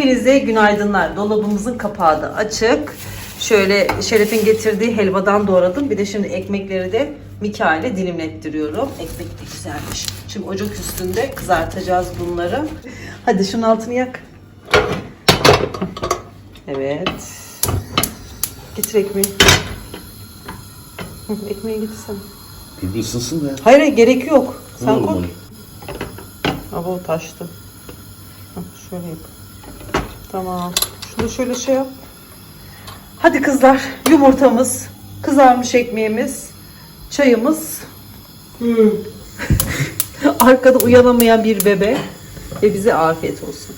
Hepinize günaydınlar. Dolabımızın kapağı da açık. Şöyle Şeref'in getirdiği helvadan doğradım. Bir de şimdi ekmekleri de Mikail'e dilimlettiriyorum. Ekmek de güzelmiş. Şimdi ocak üstünde kızartacağız bunları. Hadi şunun altını yak. Evet. Getir ekmeği. Hı, Ekmeği getirsene. Bir ısınsın da. Hayır hayır, gerek yok. Sen Olur koy. mu? Ama o taştı. Şöyle yap. Tamam. Şunu şöyle şey yap. Hadi kızlar yumurtamız, kızarmış ekmeğimiz, çayımız. Arkada uyanamayan bir bebe ve bize afiyet olsun.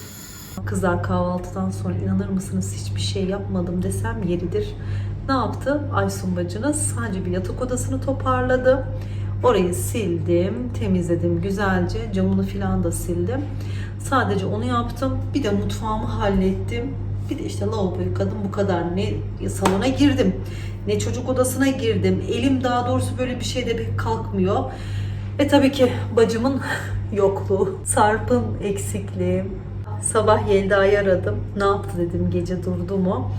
Kızlar kahvaltıdan sonra inanır mısınız hiçbir şey yapmadım desem yeridir. Ne yaptı? Aysun bacınız sadece bir yatak odasını toparladı. Orayı sildim, temizledim güzelce. Camını filan da sildim. Sadece onu yaptım. Bir de mutfağımı hallettim. Bir de işte lavaboyu yıkadım bu kadar. Ne salona girdim, ne çocuk odasına girdim. Elim daha doğrusu böyle bir şeyde bir kalkmıyor. E tabii ki bacımın yokluğu, Sarp'ın eksikliği. Sabah Yelda'yı aradım. Ne yaptı dedim gece durdu mu?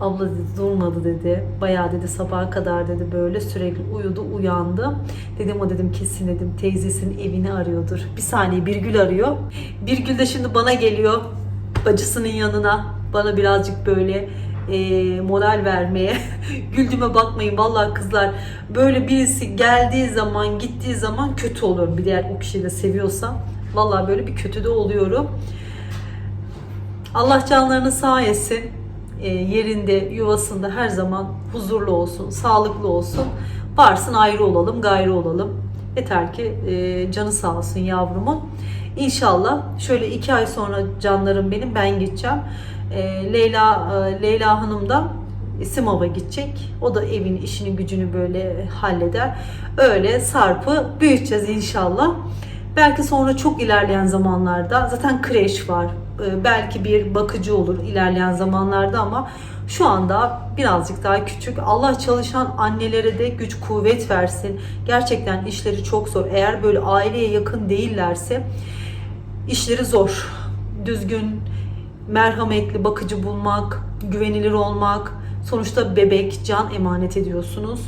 Abla dedi durmadı dedi. Bayağı dedi sabaha kadar dedi böyle sürekli uyudu uyandı. Dedim o dedim kesin dedim teyzesinin evini arıyordur. Bir saniye Birgül arıyor. Birgül de şimdi bana geliyor bacısının yanına. Bana birazcık böyle e, moral vermeye. Güldüğüme bakmayın vallahi kızlar. Böyle birisi geldiği zaman gittiği zaman kötü oluyorum. Bir diğer o kişiyi de seviyorsam. Vallahi böyle bir kötü de oluyorum. Allah canlarını sağ etsin. E, yerinde, yuvasında her zaman huzurlu olsun, sağlıklı olsun. Varsın ayrı olalım, gayrı olalım. Yeter ki e, canı sağ olsun yavrumun. İnşallah şöyle iki ay sonra canlarım benim ben gideceğim. E, Leyla Leyla Hanım da Simav'a gidecek. O da evin işini gücünü böyle halleder. Öyle Sarp'ı büyüteceğiz inşallah. Belki sonra çok ilerleyen zamanlarda zaten kreş var. Ee, Belki bir bakıcı olur ilerleyen zamanlarda ama şu anda birazcık daha küçük. Allah çalışan annelere de güç kuvvet versin. Gerçekten işleri çok zor. Eğer böyle aileye yakın değillerse işleri zor. Düzgün, merhametli bakıcı bulmak, güvenilir olmak. Sonuçta bebek, can emanet ediyorsunuz.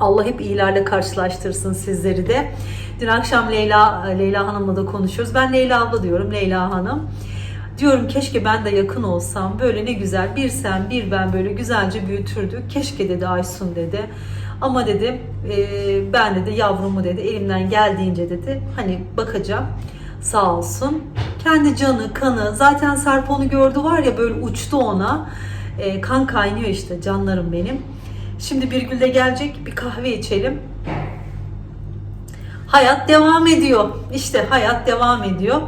Allah hep iyilerle karşılaştırsın sizleri de. Dün akşam Leyla Leyla Hanım'la da konuşuyoruz. Ben Leyla abla diyorum, Leyla Hanım. Diyorum keşke ben de yakın olsam. Böyle ne güzel bir sen bir ben böyle güzelce büyütürdük. Keşke dedi Aysun dedi. Ama dedi e, ben dedi yavrumu dedi elimden geldiğince dedi hani bakacağım. Sağ olsun. Kendi canı, kanı zaten onu gördü var ya böyle uçtu ona. E, kan kaynıyor işte canlarım benim. Şimdi bir gülde gelecek bir kahve içelim. Hayat devam ediyor. İşte hayat devam ediyor.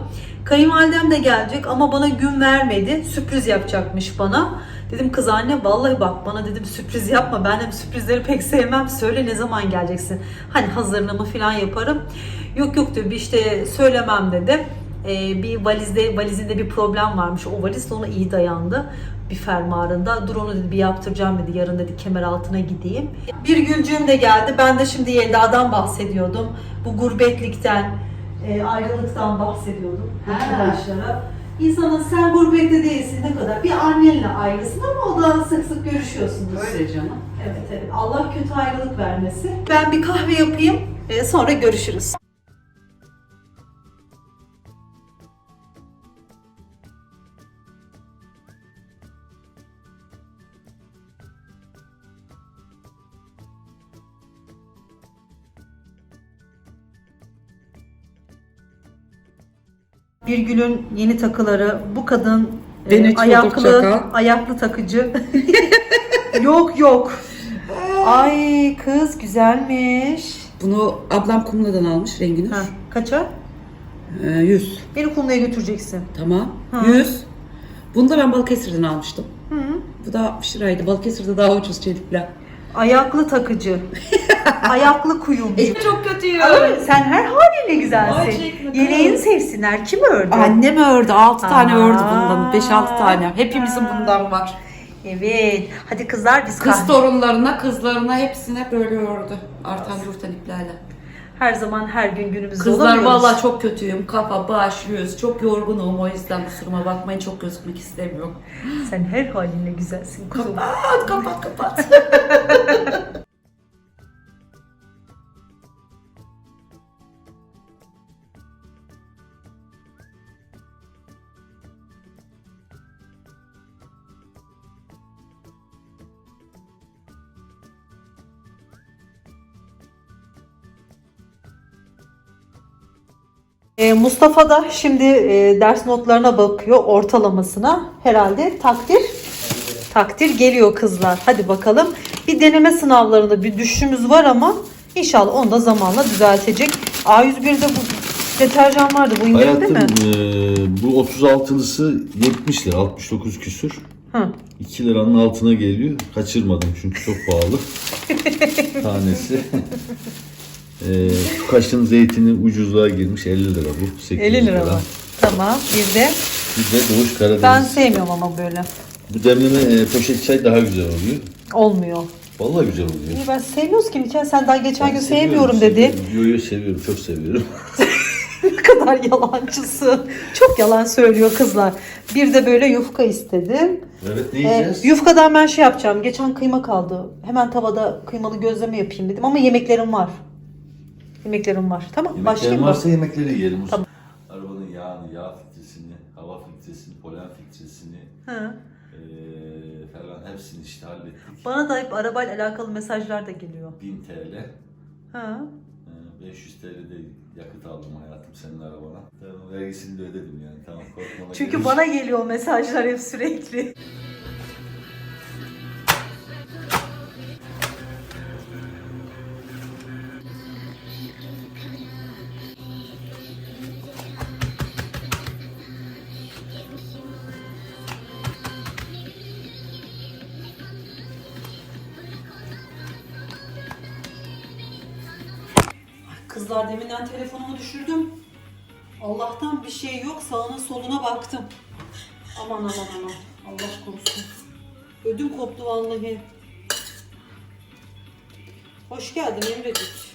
Kayınvalidem de gelecek ama bana gün vermedi. Sürpriz yapacakmış bana. Dedim kız anne vallahi bak bana dedim sürpriz yapma. Ben de sürprizleri pek sevmem. Söyle ne zaman geleceksin? Hani hazırlığımı falan yaparım. Yok yok diyor bir işte söylemem dedi. Ee, bir valizde valizinde bir problem varmış. O valiz de ona iyi dayandı bir fermuarında. Dur onu dedi bir yaptıracağım dedi. Yarın dedi kemer altına gideyim. Bir gülcüğüm de geldi. Ben de şimdi Yelda'dan bahsediyordum. Bu gurbetlikten, e, ayrılıktan bahsediyordum arkadaşlara. İnsanın sen gurbette değilsin ne kadar. Bir annenle ayrısın ama o da sık sık görüşüyorsunuz. Öyle canım. Evet evet. Allah kötü ayrılık vermesin. Ben bir kahve yapayım. e, sonra görüşürüz. Birgül'ün yeni takıları. Bu kadın e, ayaklı ayaklı takıcı. yok yok. Ay kız güzelmiş. Bunu ablam Kumla'dan almış rengini. Ha, kaça? Ee, 100. Beni Kumlu'ya götüreceksin. Tamam. Ha. 100. Bunu da ben Balıkesir'den almıştım. Hı. Bu da 60 liraydı. Balıkesir'de daha ucuz çelikler. Ayaklı takıcı. Ayaklı kuyumcu. Çok kötüyüm. Ama sen her haliyle güzelsin. Yeleğini sevsinler. Kim ördü? Annem ördü. 6 tane Aa. ördü bundan. 5-6 tane. Hepimizin bundan var. Evet. Hadi kızlar biz Kız kahve- torunlarına, kızlarına hepsine böyle ördü. Artan yurtan iplerle. Her zaman her gün günümüzde Kızlar olamıyoruz. vallahi çok kötüyüm. Kafa, baş, yüz. Çok yorgunum o yüzden kusuruma bakmayın. Çok gözükmek istemiyorum. Sen her halinle güzelsin kuzum. Kapat, kapat, kapat. Mustafa da şimdi e, ders notlarına bakıyor ortalamasına. Herhalde takdir takdir geliyor kızlar. Hadi bakalım. Bir deneme sınavlarında bir düşüşümüz var ama inşallah onu da zamanla düzeltecek. A101'de bu deterjan vardı. Bu indirimde Hayatım mi? eee, bu 36'lısı 70 lira 69 küsür. Hı. 2 liranın altına geliyor. Kaçırmadım çünkü çok pahalı. Tanesi. Şu kaşın zeytini ucuzluğa girmiş 50 lira bu. 8 50 lira var. Tamam. Bir de Bir de Doğuş Karadeniz. ben sevmiyorum ama böyle. Bu demleme eee, poşet çay daha güzel oluyor. Olmuyor. Vallahi güzel oluyor. İyi ben sevmiyoruz ki Mikel. Sen daha geçen gün sevmiyorum dedin. seviyorum. Yo yo seviyorum çok seviyorum. Ne kadar yalancısın. Çok yalan söylüyor kızlar. Bir de böyle yufka istedim. evet ne Ee, yiyeceğiz? yufkadan ben şey yapacağım. Geçen kıyma kaldı. Hemen tavada kıymalı gözleme yapayım dedim ama yemeklerim var. Yemeklerim var. Tamam Yemekler başlayayım mı? varsa yemekleri yiyelim. Tamam. Arabanın yağını, yağ filtresini, hava filtresini, polen filtresini Hı. eee, falan hepsini işte hallettik. Bana da hep arabayla alakalı mesajlar da geliyor. 1000 TL, Ha. eee, 500 TL de yakıt aldım hayatım senin arabana. Tamam, vergisini de ödedim yani tamam korkmana Çünkü gerek- bana geliyor mesajlar hep sürekli. Kızlar deminden telefonumu düşürdüm. Allah'tan bir şey yok. Sağına soluna baktım. Aman aman aman. Allah korusun. Ödüm koptu vallahi. Hoş geldin Emrecik.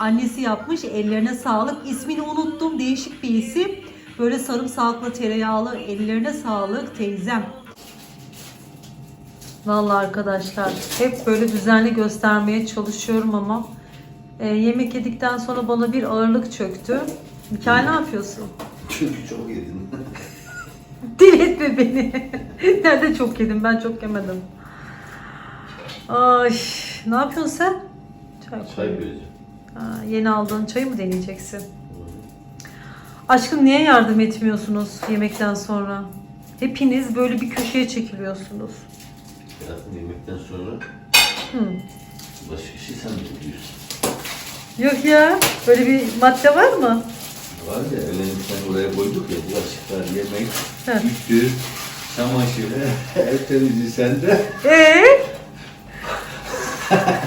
Annesi yapmış. Ellerine sağlık. İsmini unuttum. Değişik bir isim. Böyle sarımsaklı, tereyağlı. Ellerine sağlık teyzem. Vallahi arkadaşlar hep böyle düzenli göstermeye çalışıyorum ama e, yemek yedikten sonra bana bir ağırlık çöktü. Mikael ne yapıyorsun? Çünkü çok yedin. Dil etme beni. Nerede çok yedim ben çok yemedim. Ay ne yapıyorsun sen? Çay Çay koyuyorum. Ha, yeni aldığın çayı mı deneyeceksin? Aşkım niye yardım etmiyorsunuz yemekten sonra? Hepiniz böyle bir köşeye çekiliyorsunuz. Hayatım yemekten sonra Hı. başka şey sen de biliyorsun. Yok ya böyle bir madde var mı? Var ya ellerini sen oraya koyduk ya bulaşıklar, yemek, Heh. ütü, çamaşır, ev temizliği sende. Ee?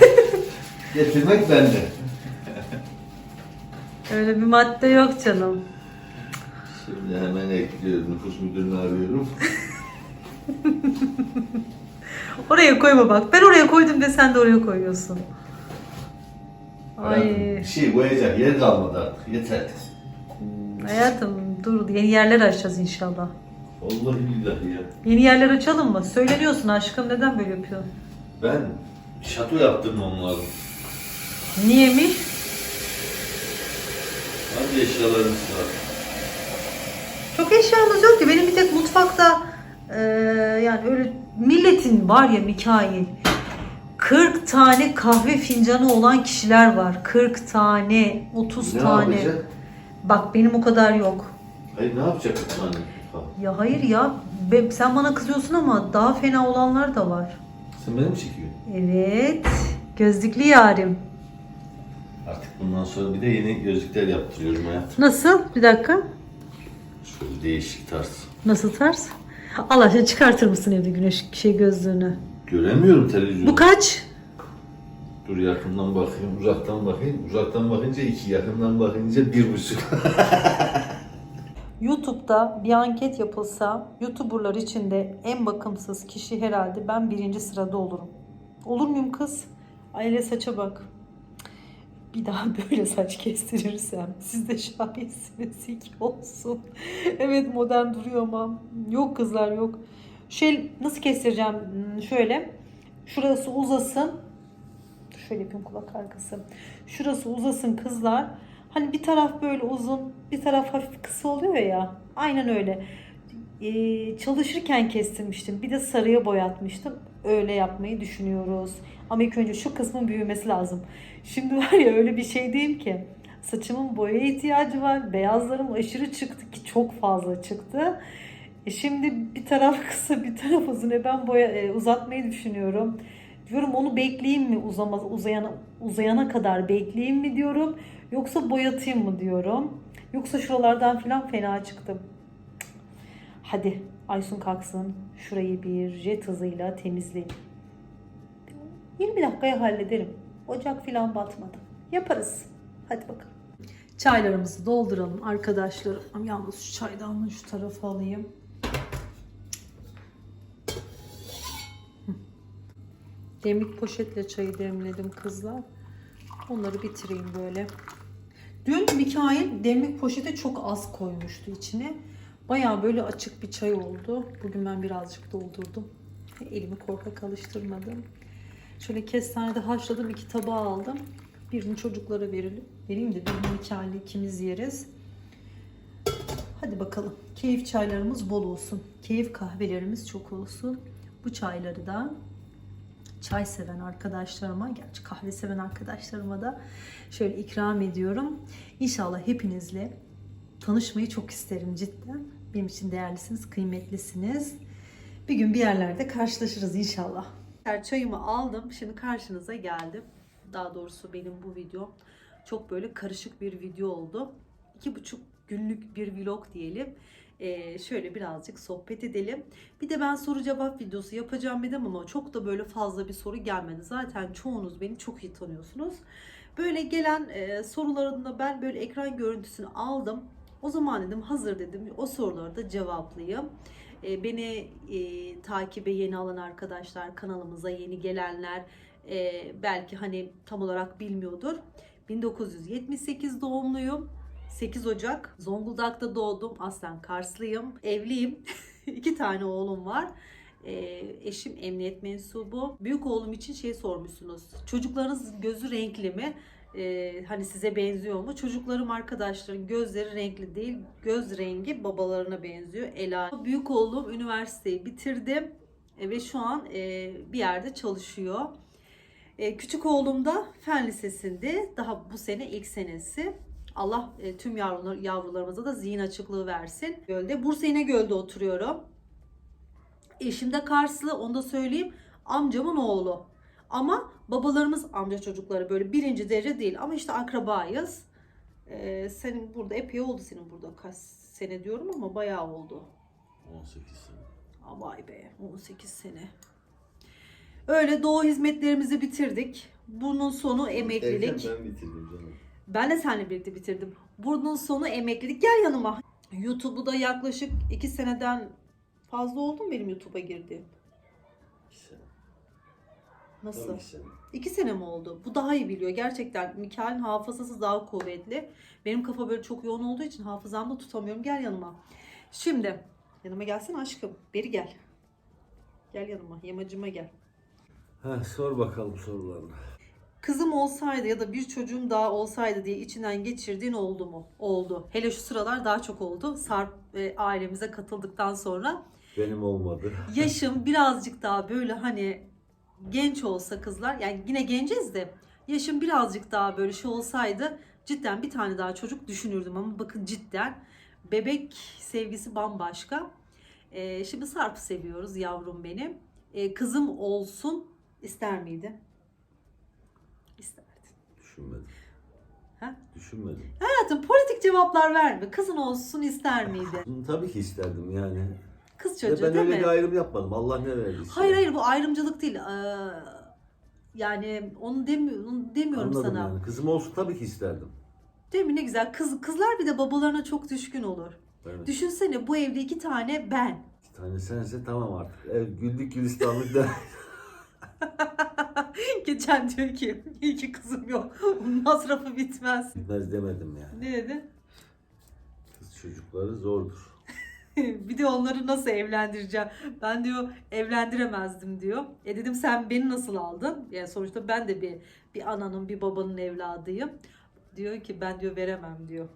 Getirmek bende. Öyle bir madde yok canım. Şimdi hemen ekliyorum. Nüfus müdürünü arıyorum. Oraya koyma bak. Ben oraya koydum ve sen de oraya koyuyorsun. Ay. Bir şey koyacak yer kalmadı artık. Yeter. Hayatım dur yeni yerler açacağız inşallah. Vallahi billahi ya. Yeni yerler açalım mı? Söyleniyorsun aşkım neden böyle yapıyorsun? Ben şato yaptırmam lazım. Niyemiş? Hangi eşyalarımız var? Çok eşyamız yok ki. Benim bir tek mutfakta e, yani öyle milletin var ya Mikail. 40 tane kahve fincanı olan kişiler var. 40 tane, 30 Ne tane. yapacak? Bak benim o kadar yok. Hayır ne yapacak bir tane? Ya hayır ya. Be- sen bana kızıyorsun ama daha fena olanlar da var. Sen beni mi çekiyorsun? Evet. Gözlüklü yarim. Artık bundan sonra bir de yeni gözlükler yaptırıyorum hayatım. Nasıl? Bir dakika. Şöyle değişik tarz. Nasıl tarz? Allah aşkına çıkartır mısın evde güneş şey gözlüğünü? Göremiyorum televizyonu. Bu kaç? Dur yakından bakayım, uzaktan bakayım. Uzaktan bakınca iki, yakından bakınca bir buçuk. YouTube'da bir anket yapılsa YouTuber'lar içinde en bakımsız kişi herhalde ben birinci sırada olurum. Olur muyum kız? Ay hele saça bak. Bir daha böyle saç kestirirsem siz de şahitsiniz iki olsun. evet modern duruyor ama. Yok kızlar yok. Şey nasıl kestireceğim? Hmm, Şöyle. Şurası uzasın. Şöyle yapayım kulak arkası. Şurası uzasın kızlar. Hani bir taraf böyle uzun, bir taraf hafif kısa oluyor ya. Aynen öyle. Ee, çalışırken kestirmiştim. Bir de sarıya boyatmıştım. Öyle yapmayı düşünüyoruz. Ama ilk önce şu kısmın büyümesi lazım. Şimdi var ya öyle bir şey değil ki. Saçımın boyaya ihtiyacı var. Beyazlarım aşırı çıktı ki çok fazla çıktı. E şimdi bir taraf kısa bir taraf uzun. E ben boya, e, uzatmayı düşünüyorum. Diyorum onu bekleyeyim mi uzamaz uzayana uzayana kadar bekleyeyim mi diyorum. Yoksa boyatayım mı diyorum. Yoksa şuralardan falan fena çıktım. Hadi Aysun kalksın. Şurayı bir jet hızıyla temizleyin. 20 dakikaya hallederim. Ocak falan batmadı. Yaparız. Hadi bakalım. Çaylarımızı dolduralım arkadaşlarım. Yalnız şu çaydanlığı şu tarafa alayım. Demlik poşetle çayı demledim kızlar. Onları bitireyim böyle. Dün Mikail demlik poşete çok az koymuştu içine. Baya böyle açık bir çay oldu. Bugün ben birazcık doldurdum. Elimi korkak alıştırmadım. Şöyle kestanede haşladım. iki tabağı aldım. Birini çocuklara verelim. Vereyim de birini Mikail'le ikimiz yeriz. Hadi bakalım. Keyif çaylarımız bol olsun. Keyif kahvelerimiz çok olsun. Bu çayları da çay seven arkadaşlarıma, gerçi kahve seven arkadaşlarıma da şöyle ikram ediyorum. İnşallah hepinizle tanışmayı çok isterim cidden. Benim için değerlisiniz, kıymetlisiniz. Bir gün bir yerlerde karşılaşırız inşallah. Çayımı aldım. Şimdi karşınıza geldim. Daha doğrusu benim bu videom çok böyle karışık bir video oldu. İki buçuk günlük bir vlog diyelim. Ee, şöyle birazcık sohbet edelim. Bir de ben soru cevap videosu yapacağım dedim ama çok da böyle fazla bir soru gelmedi. Zaten çoğunuz beni çok iyi tanıyorsunuz. Böyle gelen e, sorularında ben böyle ekran görüntüsünü aldım. O zaman dedim hazır dedim o soruları da cevaplayayım. E, beni e, takibe yeni alan arkadaşlar, kanalımıza yeni gelenler e, belki hani tam olarak bilmiyordur. 1978 doğumluyum. 8 Ocak. Zonguldak'ta doğdum. Aslen Karslıyım. Evliyim. İki tane oğlum var. E, eşim emniyet mensubu. Büyük oğlum için şey sormuşsunuz. Çocuklarınız gözü renkli mi? E, hani size benziyor mu? Çocuklarım arkadaşların gözleri renkli değil. Göz rengi babalarına benziyor. Ela. Büyük oğlum üniversiteyi bitirdi. E, ve şu an e, bir yerde çalışıyor. E, küçük oğlum da fen lisesinde. Daha bu sene ilk senesi. Allah e, tüm yavrular, yavrularımıza da zihin açıklığı versin. Gölde. Bursa İnegöl'de oturuyorum. Eşim de Karslı onu da söyleyeyim. Amcamın oğlu. Ama babalarımız amca çocukları böyle birinci derece değil. Ama işte akrabayız. Ee, senin burada epey oldu senin burada kaç sene diyorum ama bayağı oldu. 18 sene. Aa, Vay be 18 sene. Öyle doğu hizmetlerimizi bitirdik. Bunun sonu emeklilik. Erken ben bitirdim canım. Ben de seninle birlikte bitirdim. Bunun sonu emeklilik. Gel yanıma. YouTube'u da yaklaşık 2 seneden fazla oldu mu benim YouTube'a girdiğim? 2 sene. Nasıl? İki sene. 2 sene mi oldu? Bu daha iyi biliyor. Gerçekten Mikael'in hafızası daha kuvvetli. Benim kafa böyle çok yoğun olduğu için hafızamda tutamıyorum. Gel yanıma. Şimdi yanıma gelsin aşkım. Beri gel. Gel yanıma. Yamacıma gel. Ha, sor bakalım sorularını. Kızım olsaydı ya da bir çocuğum daha olsaydı diye içinden geçirdiğin oldu mu? Oldu. Hele şu sıralar daha çok oldu. Sarp e, ailemize katıldıktan sonra Benim olmadı. yaşım birazcık daha böyle hani genç olsa kızlar yani yine genciz de yaşım birazcık daha böyle şey olsaydı cidden bir tane daha çocuk düşünürdüm ama bakın cidden bebek sevgisi bambaşka. Ee, şimdi Sarp'ı seviyoruz yavrum benim. Ee, kızım olsun ister miydi? İsterdi. Düşünmedim. Ha? Düşünmedim. Hayatım politik cevaplar verme. Kızın olsun ister miydi? Tabii ki isterdim yani. Kız çocuğu ben değil öyle mi? bir ayrım yapmadım. Allah ne verdiyse. Hayır hayır bu ayrımcılık değil. Ee, yani onu, demi onu demiyorum Anladım sana. yani. Kızım olsun tabii ki isterdim. Değil mi ne güzel. Kız, kızlar bir de babalarına çok düşkün olur. Evet. Düşünsene bu evde iki tane ben. Bir tane sense tamam artık. Ev güldük gülistanlık da. Geçen diyor ki iyi ki kızım yok. Masrafı bitmez. Bitmez demedim yani. Ne dedi? Kız çocukları zordur. bir de onları nasıl evlendireceğim? Ben diyor evlendiremezdim diyor. E dedim sen beni nasıl aldın? Yani sonuçta ben de bir bir ananın bir babanın evladıyım. Diyor ki ben diyor veremem diyor.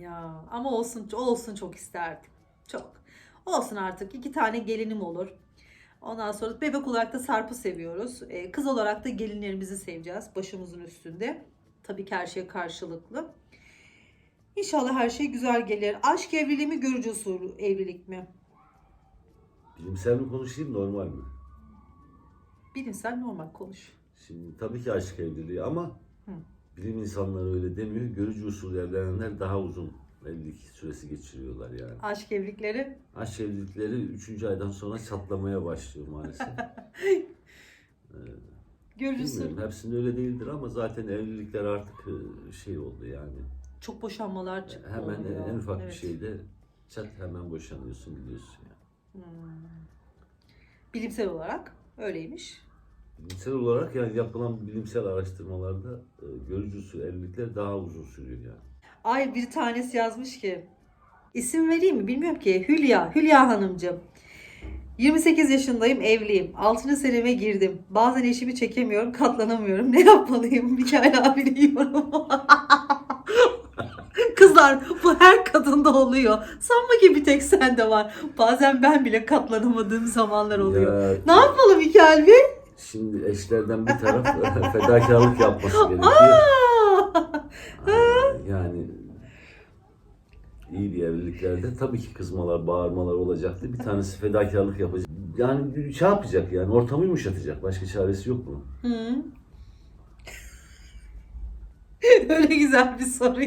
Ya ama olsun olsun çok isterdim. Çok. Olsun artık iki tane gelinim olur. Ondan sonra bebek olarak da Sarp'ı seviyoruz. Ee, kız olarak da gelinlerimizi seveceğiz başımızın üstünde. Tabii ki her şey karşılıklı. İnşallah her şey güzel gelir. Aşk evliliği mi görücü usulü evlilik mi? Bilimsel mi konuşayım normal mi? Bilimsel normal konuş. Şimdi tabii ki aşk evliliği ama Hı. bilim insanları öyle demiyor. Görücü usulü evlenenler daha uzun evlilik süresi geçiriyorlar yani. Aşk evlilikleri Aşk evlilikleri 3. aydan sonra çatlamaya başlıyor maalesef. görücü Bilmiyorum usulü. hepsinde öyle değildir ama zaten evlilikler artık e, şey oldu yani. Çok boşanmalar çıktı. Hemen oluyor. en ufak Evet. bir şeyde çat hemen boşanıyorsun gidiyorsun yani. Bilimsel olarak öyleymiş. Bilimsel olarak yani yapılan bilimsel araştırmalarda e, görücü usulü evlilikler daha uzun sürüyor yani. Ay bir tanesi yazmış ki isim vereyim mi bilmiyorum ki Hülya, Hülya Hanımcığım. 28 yaşındayım, evliyim. 6. seneme girdim. Bazen eşimi çekemiyorum, katlanamıyorum. Ne yapmalıyım? Mikail abi diyorum. Kızlar bu her kadında oluyor. Sanma ki bir tek sende var. Bazen ben bile katlanamadığım zamanlar oluyor. Ya, Ne yapalım Mikail Bey? Şimdi eşlerden bir taraf fedakarlık yapması gerekiyor. Yani iyi bir evliliklerde tabii ki kızmalar, bağırmalar olacaktı. Bir tanesi fedakarlık yapacak. Yani şey yapacak yani ortamı yumuşatacak. Başka çaresi yok bunun. Hı. Öyle güzel bir soru.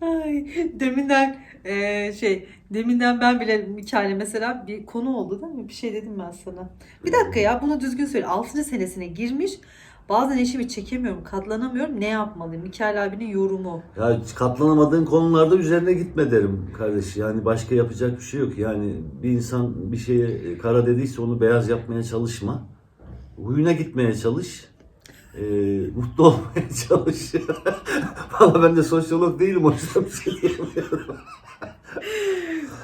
Ay, deminden e, şey deminden ben bile Mikail'e mesela bir konu oldu değil mi? Bir şey dedim ben sana. Bir dakika ya bunu düzgün söyle. 6. senesine girmiş. Bazen eşimi çekemiyorum, katlanamıyorum. Ne yapmalıyım? Mikail abinin yorumu. Ya katlanamadığın konularda üzerine gitme derim kardeş. Yani başka yapacak bir şey yok. Yani bir insan bir şeye kara dediyse onu beyaz yapmaya çalışma. Huyuna gitmeye çalış. Ee, mutlu olmaya çalış. Valla ben de sosyolog değilim o yüzden bir şey diyemiyorum.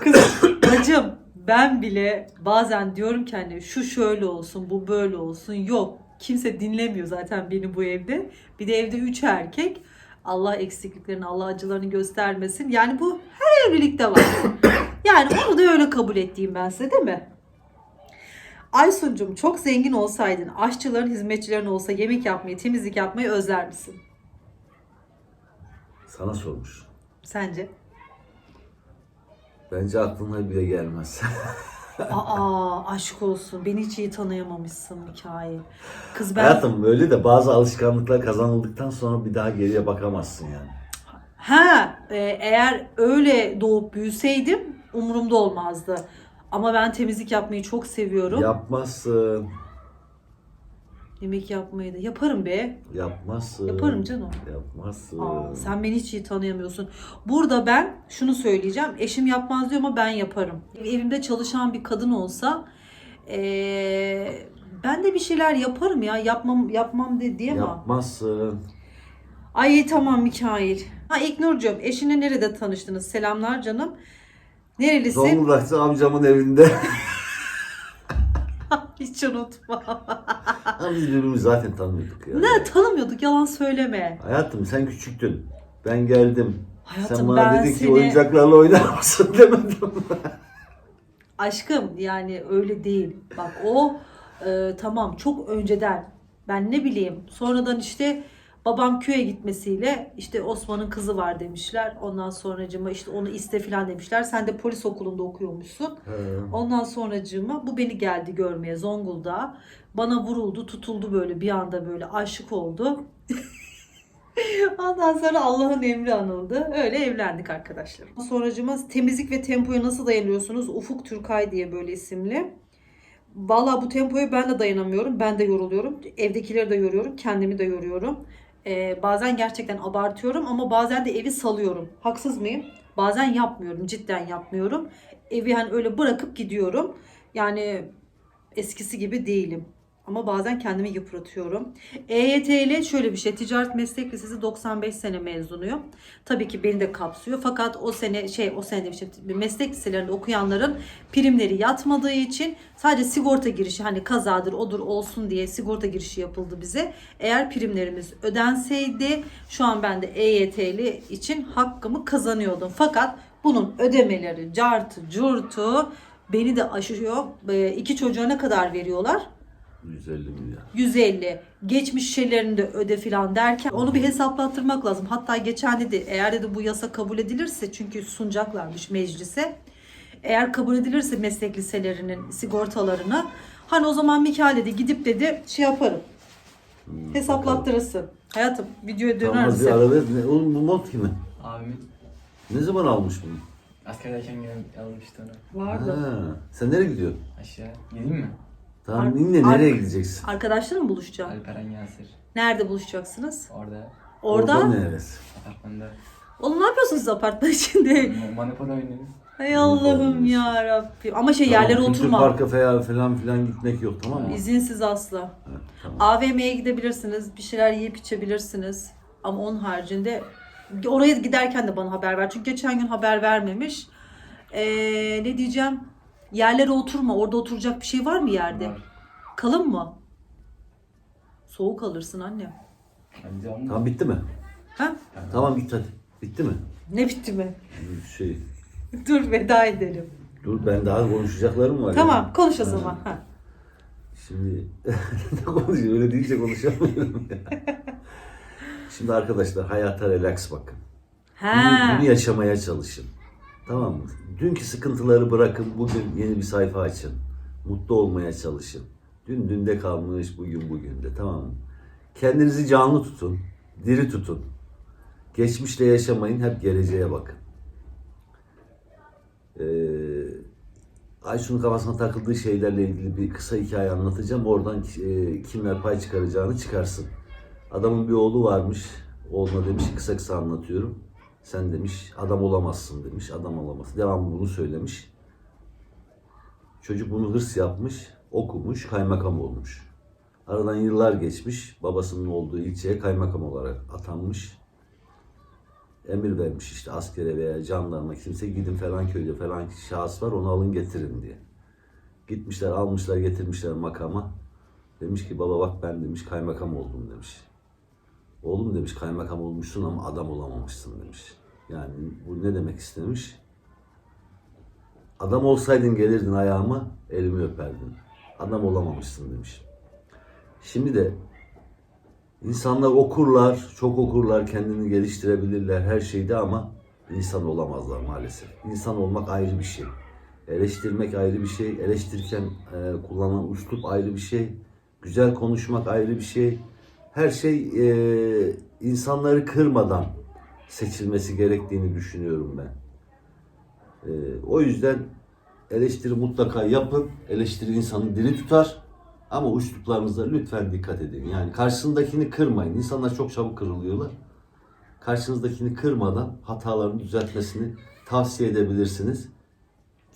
Kız bacım ben bile bazen diyorum ki hani şu şöyle olsun bu böyle olsun yok. Kimse dinlemiyor zaten beni bu evde. Bir de evde üç erkek. Allah eksikliklerini, Allah acılarını göstermesin. Yani bu her evlilikte var. yani onu da öyle kabul ettiğim ben size değil mi? Aysun'cum çok zengin olsaydın, aşçıların, hizmetçilerin olsa yemek yapmayı, temizlik yapmayı özler misin? Sana sormuş. Sence? Bence aklına bile gelmez. Aa aşk olsun. Beni hiç iyi tanıyamamışsın Mikail. Kız ben... Hayatım öyle de bazı alışkanlıklar kazanıldıktan sonra bir daha geriye bakamazsın yani. Ha, e, eğer öyle doğup büyüseydim umurumda olmazdı. Ama ben temizlik yapmayı çok seviyorum. Yapmazsın. Yemek yapmayı da yaparım be. Yapmazsın. Yaparım canım. Yapmazsın. Aa, sen beni hiç iyi tanıyamıyorsun. Burada ben şunu söyleyeceğim. Eşim yapmaz diyor ama ben yaparım. Evimde çalışan bir kadın olsa e, ben de bir şeyler yaparım ya. Yapmam yapmam de diyemem. Yapmazsın. Ay tamam Mikail. Ha İknur'cum eşinle nerede tanıştınız? Selamlar canım. Nerelisin? Zonguldak'ta amcamın evinde. Hiç unutma. Ama biz birbirimizi zaten tanımıyorduk ya. ne tanımıyorduk yalan söyleme. Hayatım sen küçüktün. Ben geldim. Hayatım sen bana ben dedin ki seni- oyuncaklarla oynar mısın demedim. Aşkım yani öyle değil. Bak o e, tamam çok önceden ben ne bileyim sonradan işte Babam köye gitmesiyle işte Osman'ın kızı var demişler. Ondan sonracıma işte onu iste filan demişler. Sen de polis okulunda okuyormuşsun. He. Ondan sonracığıma bu beni geldi görmeye Zonguldak'a. Bana vuruldu, tutuldu böyle bir anda böyle aşık oldu. Ondan sonra Allah'ın emri anıldı. Öyle evlendik arkadaşlar. Sonracığıma temizlik ve tempoya nasıl dayanıyorsunuz? Ufuk Türkay diye böyle isimli. Valla bu tempoya ben de dayanamıyorum. Ben de yoruluyorum. Evdekileri de yoruyorum. Kendimi de yoruyorum. Ee, bazen gerçekten abartıyorum ama bazen de evi salıyorum. Haksız mıyım? Bazen yapmıyorum. Cidden yapmıyorum. Evi hani öyle bırakıp gidiyorum. Yani eskisi gibi değilim. Ama bazen kendimi yıpratıyorum. EYT ile şöyle bir şey. Ticaret Meslek Lisesi 95 sene mezunuyum. Tabii ki beni de kapsıyor. Fakat o sene şey o sene demiştim. Meslek liselerinde okuyanların primleri yatmadığı için sadece sigorta girişi hani kazadır odur olsun diye sigorta girişi yapıldı bize. Eğer primlerimiz ödenseydi şu an ben de EYT'li için hakkımı kazanıyordum. Fakat bunun ödemeleri cartı curtu beni de aşıyor. Ee, iki çocuğa ne kadar veriyorlar? 150 milyar. 150 geçmiş şeylerini de öde filan derken onu bir hesaplattırmak lazım. Hatta geçen dedi eğer dedi bu yasa kabul edilirse çünkü sunacaklarmış meclise. Eğer kabul edilirse meslek liselerinin sigortalarını hani o zaman Mikael dedi gidip dedi şey yaparım. Hesaplattırırsın. Hayatım videoya döner Tamam bir misin? ara ver. Ne, oğlum bu mod kimin? Abimin Ne zaman almış bunu? askerdeyken gelen almıştı onu. Vardı. Ha, sen nereye gidiyorsun? Aşağı. Gideyim mi? Tamam Ar- yine ar- nereye gideceksin? Arkadaşlarla mı buluşacaksın? Alperen Yasir. Nerede buluşacaksınız? Orada. Orada. neresi? Apartmanda. Oğlum ne yapıyorsunuz siz apartman içinde? Monopoly oynuyoruz. Hay Allah'ım ya Rabbim. Ama şey yerlere Tamam, Kültür oturma. parka falan falan filan gitmek yok tamam mı? İzinsiz asla. Evet, tamam. AVM'ye gidebilirsiniz, bir şeyler yiyip içebilirsiniz. Ama onun haricinde oraya giderken de bana haber ver. Çünkü geçen gün haber vermemiş. Ee, ne diyeceğim? Yerlere oturma. Orada oturacak bir şey var mı yerde? Var. Kalın mı? Soğuk alırsın anne. Bence onu Tamam bitti mi? Ha? Tamam git hadi. Bitti mi? Ne bitti mi? Şey, Dur veda edelim. dur ben daha konuşacaklarım var. ya. Tamam konuş o zaman. Ha. Şimdi ne konuşuyor? Öyle deyince konuşamıyorum ya. Şimdi arkadaşlar hayata relax bakın. Ha. Günü, günü yaşamaya çalışın. Tamam mı? Dünkü sıkıntıları bırakın. Bugün yeni bir sayfa açın. Mutlu olmaya çalışın. Dün dünde kalmış, bugün bugünde. Tamam mı? Kendinizi canlı tutun. Diri tutun. Geçmişle yaşamayın. Hep geleceğe bakın. Ee, Ayşun'un kafasına takıldığı şeylerle ilgili bir kısa hikaye anlatacağım. Oradan e, kimler pay çıkaracağını çıkarsın. Adamın bir oğlu varmış. Oğluna demiş kısa kısa anlatıyorum. Sen demiş adam olamazsın demiş. Adam olamazsın. Devamlı bunu söylemiş. Çocuk bunu hırs yapmış. Okumuş. Kaymakam olmuş. Aradan yıllar geçmiş. Babasının olduğu ilçeye kaymakam olarak atanmış. Emir vermiş işte askere veya jandarma kimse gidin falan köyde falan şahıs var onu alın getirin diye. Gitmişler almışlar getirmişler makama. Demiş ki baba bak ben demiş kaymakam oldum demiş. Oğlum demiş kaymakam olmuşsun ama adam olamamışsın demiş. Yani bu ne demek istemiş? Adam olsaydın gelirdin ayağıma elimi öperdin. Adam olamamışsın demiş. Şimdi de insanlar okurlar, çok okurlar, kendini geliştirebilirler her şeyde ama insan olamazlar maalesef. İnsan olmak ayrı bir şey. Eleştirmek ayrı bir şey. Eleştirirken e, kullanılan üslup ayrı bir şey. Güzel konuşmak ayrı bir şey. Her şey e, insanları kırmadan seçilmesi gerektiğini düşünüyorum ben. E, o yüzden eleştiri mutlaka yapın. Eleştiri insanı diri tutar. Ama üsluplarınıza lütfen dikkat edin. Yani karşısındakini kırmayın. İnsanlar çok çabuk kırılıyorlar. Karşınızdakini kırmadan hatalarını düzeltmesini tavsiye edebilirsiniz.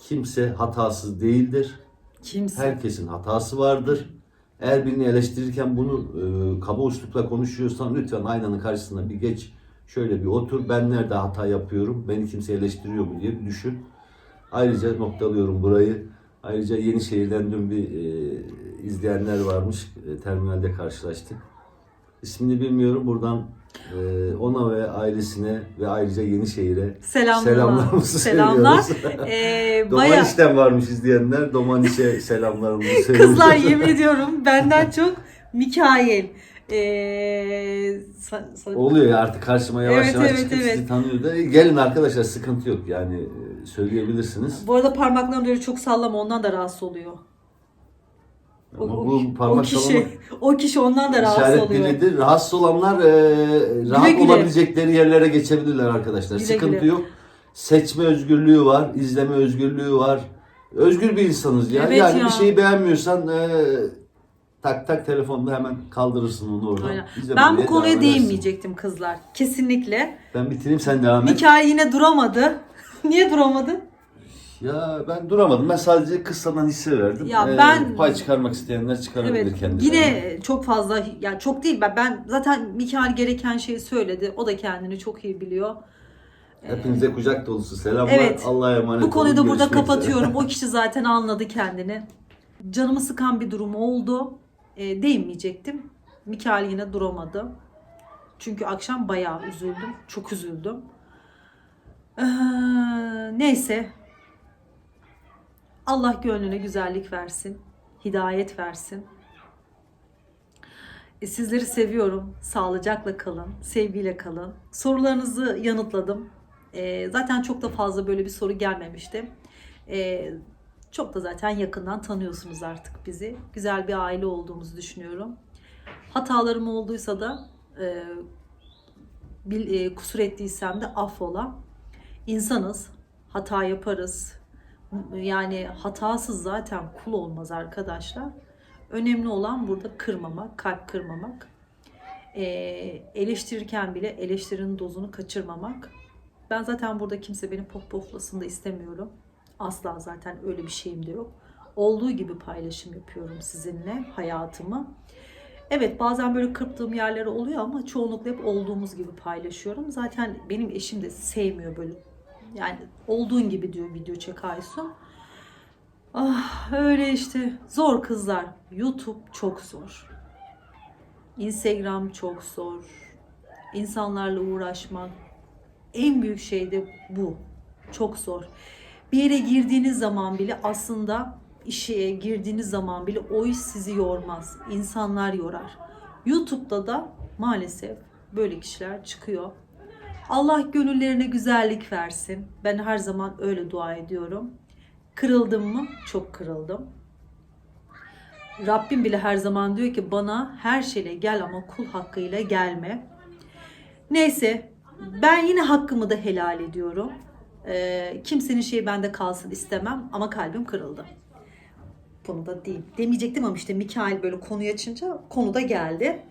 Kimse hatasız değildir. Kimse. Herkesin hatası vardır. Eğer birini eleştirirken bunu e, kaba uslupla konuşuyorsan lütfen aynanın karşısına bir geç. Şöyle bir otur. Ben nerede hata yapıyorum? Beni kimse eleştiriyor mu diye bir düşün. Ayrıca noktalıyorum burayı. Ayrıca Yenişehir'den dün bir e, izleyenler varmış. E, terminalde karşılaştık. İsmini bilmiyorum. Buradan e, ona ve ailesine ve ayrıca Yenişehir'e Selamlar. selamlarımızı Selamlar. söylüyoruz. Ee, baya Domaniş'ten varmış izleyenler. Domaniş'e selamlarımızı söylüyoruz. kızlar yemin ediyorum benden çok Mikail. Ee, sa- sa- Oluyor ya artık karşıma yavaş Evet, yavaş evet, çıkıp evet. sizi tanıyor da. Gelin arkadaşlar sıkıntı yok yani e, söyleyebilirsiniz. Bu arada parmaklarını böyle çok sallama ondan da rahatsız oluyor. O, Ama o- bu parmak o kişi, o kişi ondan da rahatsız oluyor. dilidir. Rahatsız olanlar e, rahat güle. olabilecekleri yerlere geçebilirler arkadaşlar. Güle sıkıntı güle. yok. Seçme özgürlüğü var, izleme özgürlüğü var. Özgür bir insanız ya. Evet yani ya. bir şeyi beğenmiyorsan e, tak tak telefonda hemen kaldırırsın onu oradan. Aynen. İzlemeye Ben bu devam konuya edersin. değinmeyecektim kızlar. Kesinlikle. Ben bitireyim sen devam et. Mikael yine duramadı. Niye duramadı? Ya ben duramadım. Ben sadece kıssadan hisse verdim. Ya Ee, ben- pay çıkarmak isteyenler çıkarabilir Evet. kendilerine. Yine çok fazla yani çok değil ben ben zaten Mikael gereken şeyi söyledi. O da kendini çok iyi biliyor. Hepinize kucak dolusu selamlar. Evet. Allah'a emanet Bu konuyu da burada Görüşmek üzere. kapatıyorum. O kişi zaten anladı kendini. Canımı sıkan bir durum oldu. E, değinmeyecektim. Mikael yine duramadı. Çünkü akşam bayağı üzüldüm. Çok üzüldüm. Ee, neyse. Allah gönlüne güzellik versin. Hidayet versin. E, Sizleri seviyorum. Sağlıcakla kalın. Sevgiyle kalın. Sorularınızı yanıtladım. E, zaten çok da fazla böyle bir soru gelmemişti. E, çok da zaten yakından tanıyorsunuz artık bizi. Güzel bir aile olduğumuzu düşünüyorum. Hatalarım olduysa da kusur ettiysem de affola. İnsanız. Hata yaparız. Yani hatasız zaten kul olmaz arkadaşlar. Önemli olan burada kırmamak, kalp kırmamak. Ee, eleştirirken bile eleştirinin dozunu kaçırmamak. Ben zaten burada kimse beni pop poflasın da istemiyorum. Asla zaten öyle bir şeyim de yok. Olduğu gibi paylaşım yapıyorum sizinle hayatımı. Evet bazen böyle kırptığım yerler oluyor ama çoğunlukla hep olduğumuz gibi paylaşıyorum. Zaten benim eşim de sevmiyor böyle. Yani olduğun gibi diyor video çek Aysun. Ah öyle işte. Zor kızlar. YouTube çok zor. Instagram çok zor. İnsanlarla uğraşmak. En büyük şey de bu. Çok zor. Bir yere girdiğiniz zaman bile aslında işe girdiğiniz zaman bile o iş sizi yormaz. İnsanlar yorar. YouTube'da da maalesef böyle kişiler çıkıyor. Allah gönüllerine güzellik versin. Ben her zaman öyle dua ediyorum. Kırıldım mı? Çok kırıldım. Rabbim bile her zaman diyor ki bana her şeyle gel ama kul hakkıyla gelme. Neyse ben yine hakkımı da helal ediyorum. Ee, kimsenin şeyi bende kalsın istemem ama kalbim kırıldı. Bunu da değil. Demeyecektim ama işte Mikail böyle konuyu açınca konu da geldi.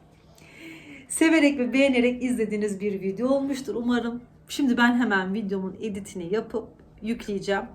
Severek ve beğenerek izlediğiniz bir video olmuştur umarım. Şimdi ben hemen videomun editini yapıp yükleyeceğim.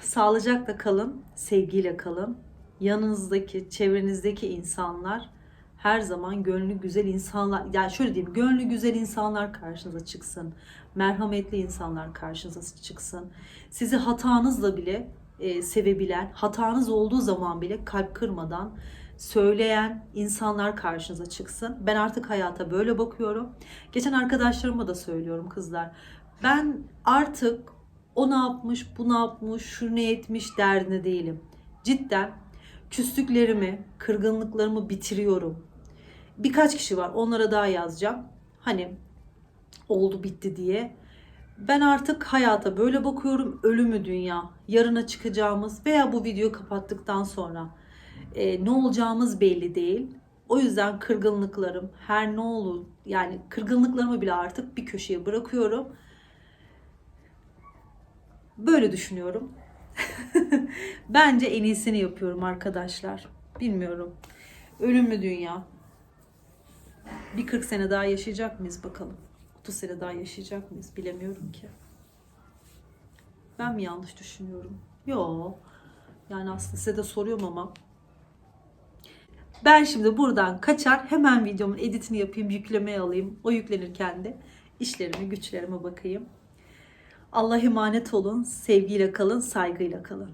Sağlıcakla kalın, sevgiyle kalın. Yanınızdaki, çevrenizdeki insanlar her zaman gönlü güzel insanlar, yani şöyle diyeyim, gönlü güzel insanlar karşınıza çıksın. Merhametli insanlar karşınıza çıksın. Sizi hatanızla bile e, sevebilen, hatanız olduğu zaman bile kalp kırmadan söyleyen insanlar karşınıza çıksın. Ben artık hayata böyle bakıyorum. Geçen arkadaşlarıma da söylüyorum kızlar. Ben artık o ne yapmış, bu ne yapmış, şu ne etmiş derdine değilim. Cidden küslüklerimi, kırgınlıklarımı bitiriyorum. Birkaç kişi var. Onlara daha yazacağım. Hani oldu bitti diye. Ben artık hayata böyle bakıyorum. Ölümü dünya. Yarına çıkacağımız veya bu videoyu kapattıktan sonra e, ne olacağımız belli değil. O yüzden kırgınlıklarım her ne olur yani kırgınlıklarımı bile artık bir köşeye bırakıyorum. Böyle düşünüyorum. Bence en iyisini yapıyorum arkadaşlar. Bilmiyorum. Ölümlü dünya. Bir 40 sene daha yaşayacak mıyız bakalım. 30 sene daha yaşayacak mıyız bilemiyorum ki. Ben mi yanlış düşünüyorum? Yo. Yani aslında size de soruyorum ama. Ben şimdi buradan kaçar hemen videomun editini yapayım, yüklemeye alayım. O yüklenirken de işlerime, güçlerime bakayım. Allah emanet olun, sevgiyle kalın, saygıyla kalın.